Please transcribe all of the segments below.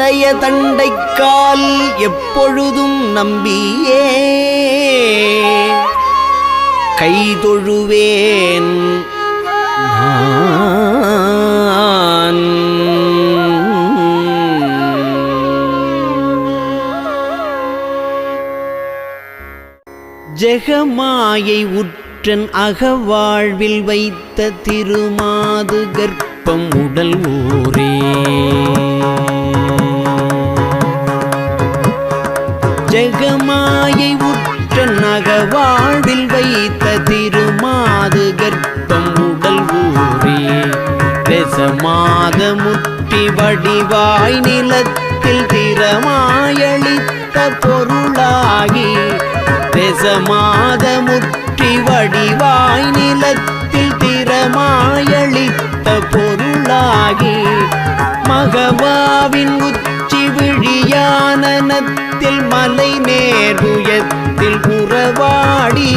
நின்னுடைய தண்டைக்கால் எப்பொழுதும் நம்பியே. கைதொழுவேன் ஜெகமாயை உற்றன் அகவாழ்வில் வைத்த திருமாது கர்ப்பம் உடல் ஊரே. ஜெகமாயை உற்றன் அகவாழ்வில் வைத்த திருமாது கர்ப்பம் உடல் ஊரே ரசமாத முற்றி வடிவாய் நிலத்தில் திறமாயளித்த பொருளாகி ரசமாத முற்றி வடிவாய் நிலத்தில் திறமாயளித்த பொருளாகி மகவாவின் உச்சி விழியானனத்தில் மலை நேருயத்தில் புறவாடி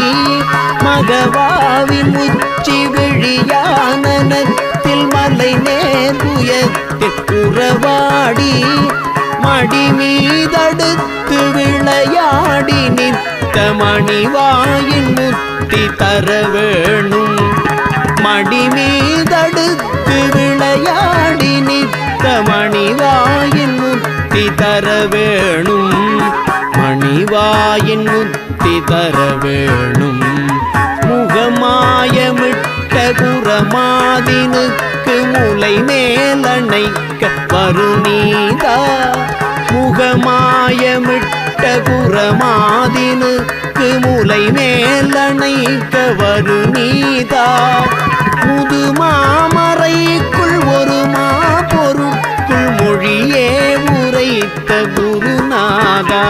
மகவாவின் உச்சி விழியானனத்தில் மலை நேருயத்தில் புறவாடி மடி மீதடுத்து விளையாடி நித்த மணிவாயின் முத்தி தர வேணும். மடி மீதடுத்து விளையாடி நித்த மணிவாயின் முத்தி தர வேணும். மணிவாயின் முத்தி தர வேணும். முகமாயமிட்ட குரமாதினுக்கு முலை மேலணைக்க வருநீதா. முகமாயமிட்ட குரமாதினுக்கு முலை மேலணைக்க வருநீதா. முதுமாமறைக்குள் ஒரு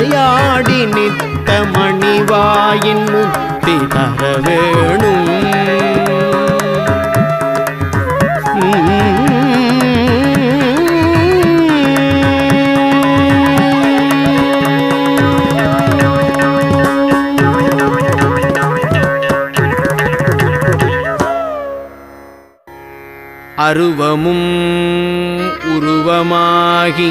விளையாடி நித்த மணிவாயின் முத்தி தர வேணும். அருவமும் உருவமாகி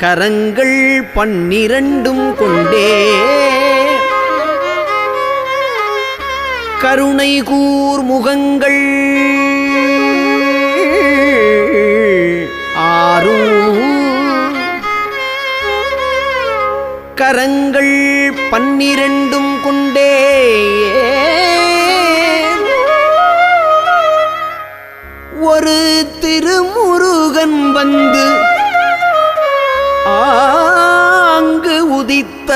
கரங்கள் பன்னிரண்டும் கொண்டே. கருணை கூர் முகங்கள் ஆறும். கரங்கள் பன்னிரண்டும் கொண்டே. ஒரு திருமுருகன் வந்த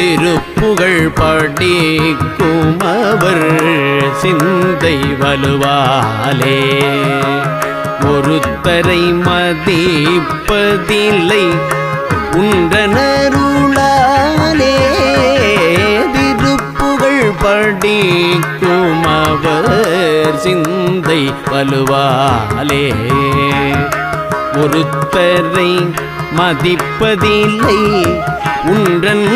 திருப்புகழ் படிக்கும் அவர் சிந்தை வலுவாலே. ஒருத்தரை மதிப்பதில்லை உன்றனருளாலே திருப்புகழ் படிக்கும் அவர் சிந்தை வலுவாலே. ஒருத்தரை மதிப்பதில்லை உன்றன்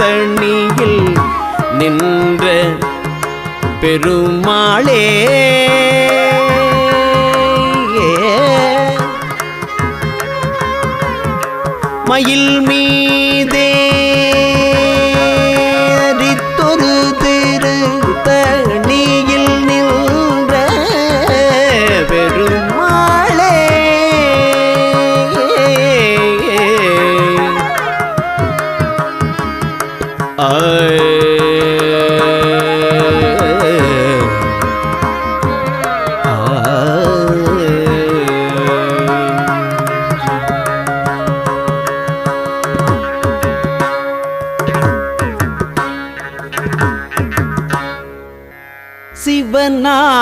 தண்ணியில் நின்ற பெருமாளே. மயில் மீ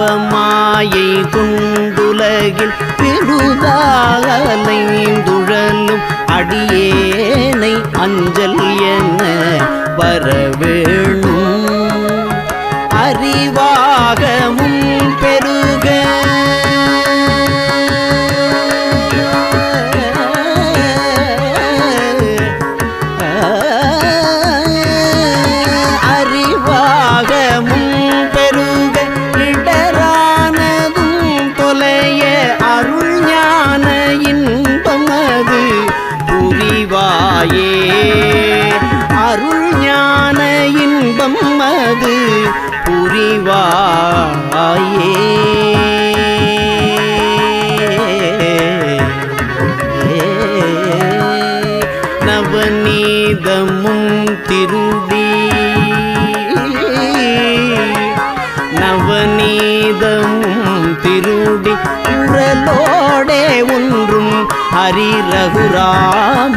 அவமாயை கொண்டுலகில் பெருகாலைந்துழலும் அடியேனை அஞ்சல் என வரவேணும். அறிவாக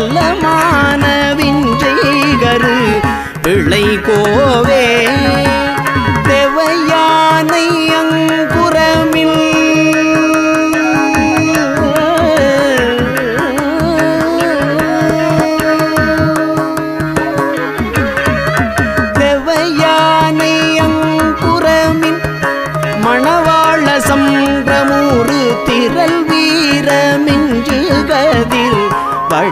நலமான விஞ்சைகரு இளை கோவே.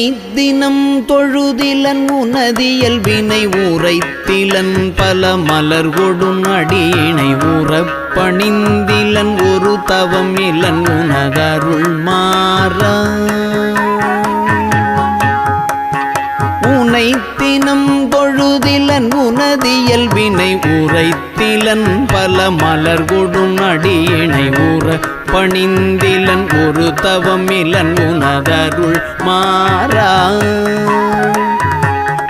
உன்னை தினம் தொழுதிலன் உனதியல் வினை ஊரைத்திலன் பல மலர் கொடும் அடியினை ஊறப்பணிந்திலன் ஒரு தவம் இலன் உனதருள் மாறா. உனை தினம் தொழுதிலன் உனதியல் வினை உரைத்திலன் பல மலர் கொடும் அடியினை ஊற பணிந்திலன் ஒரு தவமிலன் உனதருள் மாறா.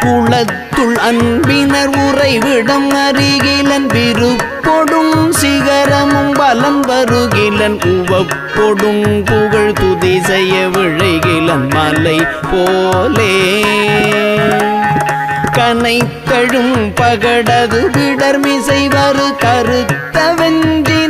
குளத்துள் அன்பினர் உறைவிடம் அருகிலன் விருப்பொடும் சிகரமும் பலம் வருகிலன் உவப்பொடும் புகழ் துதி செய்ய விழைகிலன் மலை போலே. கனைத்தழும் பகடது விடர்மிசை வரு கருத்த வெஞ்சின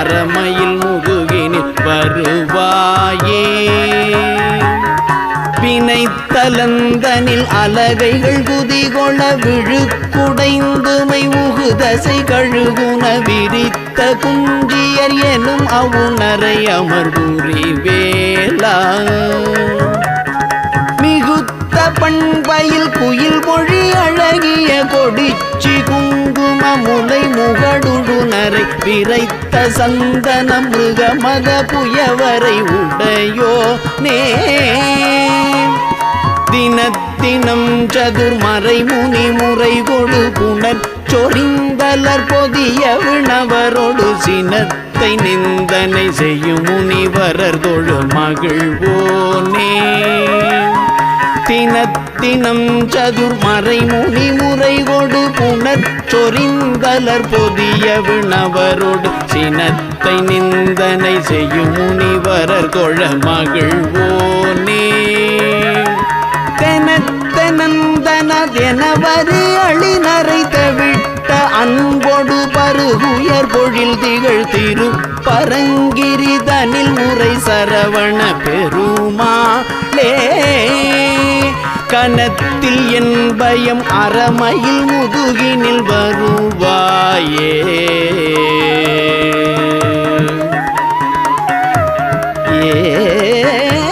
பயம் அறமையில் முதுகினில் வருவாயே. வினைத்தலந்தனில் அலகைகள் குதிகொள விழுக்குடைந்துமை உகுதசை கழுகுன விரித்த குஞ்சியர் எனும் அவுணரை அமர்வுரி வேளா மிகுத்த பண்பையில் குயில் மொழி அழகிய கொடிச்சி குங்கும முலை முகடு முகடுடுனரை விரைத்த சந்தன மிருக மத புயவரை உடையோ நே. தினத்தினம் சதுர்மறை முனி முறை கொடு புனர் சொரிந்தலர் பொதிய விணவரோடு சினத்தை நிந்தனை செய்யும் முனிவரர் தொழு மகிழ்வோனே தினத்தினம் சதுர்மறை முனி முறை கொடு புனர் பொதிய விணவரோடு சினத்தை நிந்தனை செய்யும் முனிவரர் கொழ மகிழ்வோனே. தெனத்தனந்தனதெனவரு அழினரை தவிட்ட அன்பொடு பருகுயர் பொழில் திகழ் திரு பரங்கிரிதனில் முறை சரவண பெருமாளே. கனத்தில் என் பயம் அறமையில் முதுகினில் வருவாயே. ஏ